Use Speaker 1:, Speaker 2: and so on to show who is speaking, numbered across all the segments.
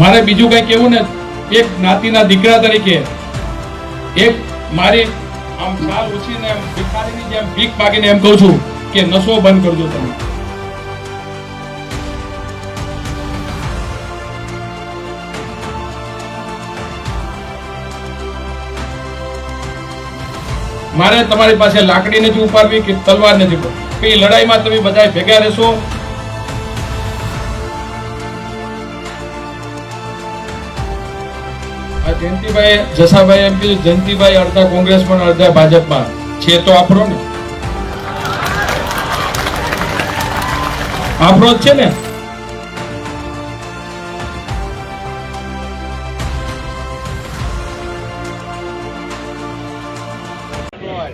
Speaker 1: મારે બીજું કઈ કેવું ને એક જ્ઞાતિના દીકરા તરીકે એક મારી આમ ચાલ ઉછીને એમ ભિખારીની જેમ ભીખ માગીને એમ કહું છું કે નશો બંધ કરજો તમે. મારે તમારી પાસે લાકડી નથી ઉપાડવી કે તલવાર નથી. કે એ લડાઈમાં તમે બધા ભેગા રહેશો? જયંતિભાઈ, જસાભાઈ એમ કીધું, જયંતિભાઈ અડધા કોંગ્રેસમાં અડધા ભાજપમાં. છે તો આપણો ને. આપણો જ છે ને.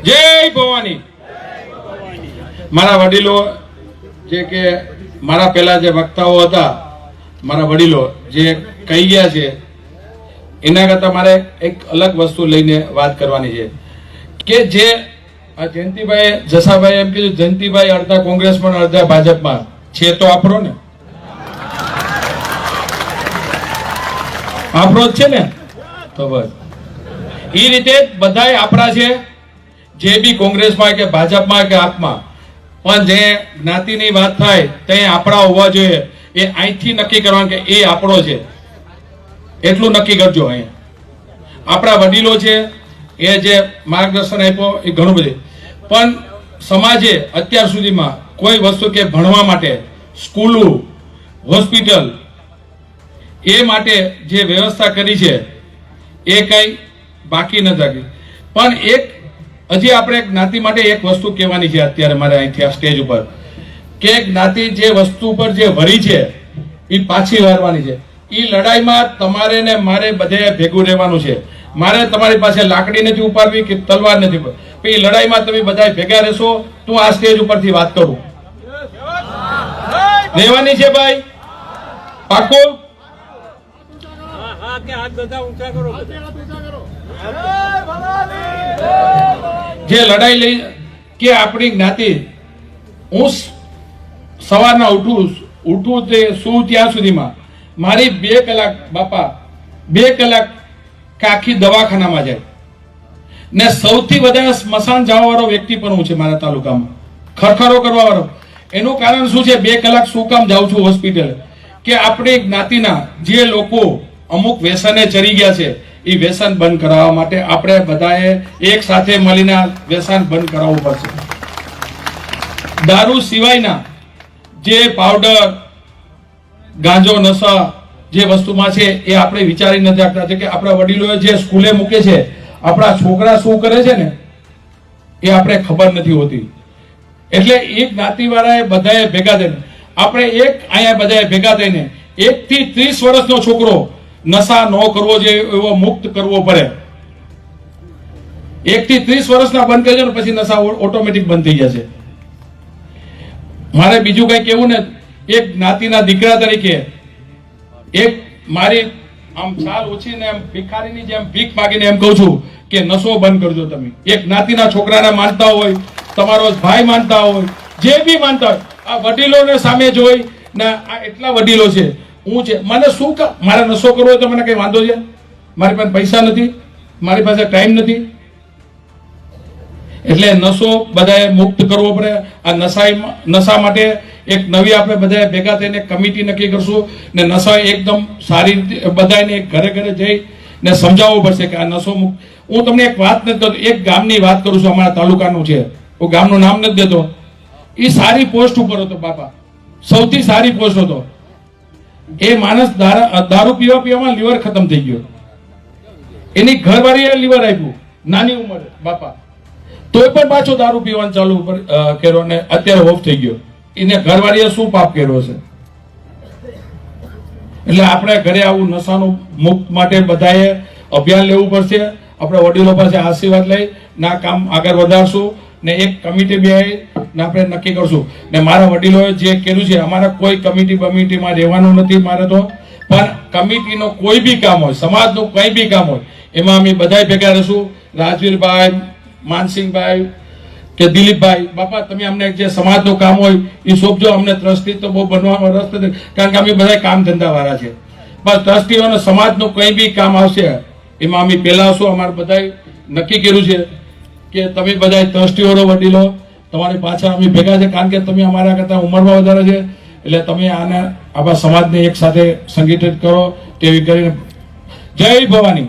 Speaker 1: જય ભવાની. મારા વડીલો જે કે મારા પહેલા જે વક્તાઓ હતા, મારા વડીલો જે કહી ગયા છે એના કરતા મારે એક અલગ વસ્તુ લઈને વાત કરવાની છે કે જે આ જયંતિભાઈ જસાભાઈ એમ કીધું, જયંતિભાઈ અડધા કોંગ્રેસમાં પણ અડધા ભાજપમાં. છે તો આપણો ને? આપણો જ છે ને? તો બસ. એ રીતે બધાય આપણા છે, જે બી કોંગ્રેસમાં કે ભાજપમાં કે આપમાં. પણ જે જ્ઞાતિની વાત થાય, તે આપણા હોવા જોઈએ. એ અહીંથી નક્કી કરવાનું કે એ આપણો છે. એટલું નક્કી કરજો અહીંયા. આપણા વડીલો છે, એ જે માર્ગદર્શન આપ્યો એ ઘણું બધું. પણ સમાજે અત્યાર સુધીમાં કોઈ વસ્તુ કે ભણવા માટે, સ્કૂલો, હોસ્પિટલ, એ માટે જે વ્યવસ્થા કરી છે, એ કંઈ બાકી ન રાખી પણ એક, હજી આપણે જ્ઞાતિ માટે એક વસ્તુ કહેવાની છે અત્યારે મારે અહીંથી આ સ્ટેજ ઉપર, કે જ્ઞાતિ જે વસ્તુ પર જે વરી છે, એ પાછી વારવાની છે. એ લડાઈમાં તમારે ને મારે બધે ભેગું રહેવાનું છે. મારે તમારી પાસે લાકડી નથી ઉપાડવી કે તલવાર નથી એ લડાઈમાં તમે બધા ભેગા રહેશો, તું આ સ્ટેજ ઉપરથી વાત કરું. રહેવાની છે ભાઈ? પાકો જે લડાઈ લઈ, કે આપણી જ્ઞાતિ, હું સવારના ઉઠું ઉઠું તે શું ત્યાં સુધીમાં? મારી બે કલાક બાપા, બે કલાક કે આખી દવાખાનામાં જાય. ને સૌથી વધારે સ્મશાન જવા વાળો વ્યક્તિ પણ હું છે મારા તાલુકામાં. ખરખરો કરવા વાળો એનું કારણ શું છે? બે કલાક શું કામ જાઉં છું હોસ્પિટલ. કે આપણી જ્ઞાતિના જે લોકો અમુક વ્યસને ચડી ગયા છે, એ વ્યસન બંધ કરાવવા માટે આપણે બધાએ એક સાથે મળીને વ્યસન બંધ કરાવવું પડશે. દારૂ સિવાયના જે પાવડર ગાંજો, નશા જે વસ્તુમાં છે એ આપણે વિચારી નથી આપતા કે આપણા વડીલોએ જે સ્કૂલે મૂકે છે, આપણા છોકરા શું કરે છે ને, એ આપણે ખબર નથી હોતી. એટલે એક જ્ઞાતિવાળાએ બધાએ ભેગા થઈને, આપણે એક અહીંયા બધાએ ભેગા થઈને એક થી ત્રીસ વર્ષનો છોકરો નશા ન કરવો જોઈએ એવો મુક્ત કરવો પડે. એકથી ત્રીસ વર્ષના બંધ કરજો ને પછી નશા ઓટોમેટિક બંધ થઈ જશે. મારે બીજું કંઈ કેવું ને એક જ્ઞાતિના દીકરા તરીકે, એક મારી આમ ચાલ ઓછીને એમ ભિખારીની જેમ ભીખ માગીને એમ કહું છું કે નશો બંધ કરજો તમે. એક જ્ઞાતિના છોકરાને માનતા હોય, તમારો ભાઈ માનતા હોય, જે બી માનતા હોય, આ વડીલોને સામે જોઈ ને આ એટલા વડીલો છે. હું છે મને શું મારે નશો કરવો હોય તો મને કંઈ વાંધો છે? મારી પાસે પૈસા નથી, મારી પાસે ટાઈમ નથી. એટલે નશો બધાએ મુક્ત કરવો પડે. આ નશાઈ નશા માટે એક નવી આપણે બધાએ ભેગા થઈને કમિટી નક્કી કરશું ને નશા એકદમ સારી રીતે બધાને ઘરે ઘરે જઈ ને સમજાવવું પડશે કે આ નશો મુક્ત હું તમને એક વાત નથી કરતો એક ગામની વાત કરું છું અમારા તાલુકાનું છે. હું ગામનું નામ નથી દેતો. એ સારી પોસ્ટ ઉપર હતો બાપા. સૌથી સારી પોસ્ટ હતો. એ માણસ દારૂ પીવા પીવામાં લીવર ખતમ થઈ ગયો. એની ઘરવાળીએ લીવર આપ્યું. નાની ઉંમરે, બાપા. તોય પણ પાછો દારૂ પીવાનું ચાલુ કર્યો ને અત્યારે ઓફ થઈ ગયો. એને ઘરવાળીએ શું પાપ કર્યો છે? એટલે આપણે ઘરે આવું નશાનું મુક્ત માટે બધાએ અભિયાન લેવું પડશે. આપણે વડીલો પાસે આશીર્વાદ લઈ ના કામ આગળ વધારશું ને એક કમિટી બે ને આપણે નક્કી કરશું. ને મારા વડીલોએ જે કર્યું છે, અમારા કોઈ કમિટી બમિટીમાં રહેવાનું નથી મારે તો. પણ કમિટીનો કોઈ બી કામ હોય, સમાજનું કંઈ બી કામ હોય, એમાં અમે બધાય ભેગા રહીશું. રાજવીરભાઈ માનસિંહભાઈ કે દિલીપભાઈ, બાપા, તમે અમને જે સમાજનું કામ હોય, એ સોંપજો, અમને ટ્રસ્ટી તો બહુ બનવામાં રસ નથી, કારણ કે અમે બધા કામ ધંધા વાળા છે બસ ટ્રસ્ટીઓને સમાજનું કંઈ બી કામ આવશે, એમાં અમે પહેલાં શું અમારે બધાય નક્કી કર્યું છે કે તમે બધા ટ્રસ્ટીઓનો વડીલો, તમારી પાછળ અમે ભેગા છે, કારણ કે તમે અમારા કરતાં ઉંમરમાં વધારે છે, એટલે તમે આને આપણા સમાજને એક સાથે સંગઠિત કરો, તેવી કરીને જય ભવાની.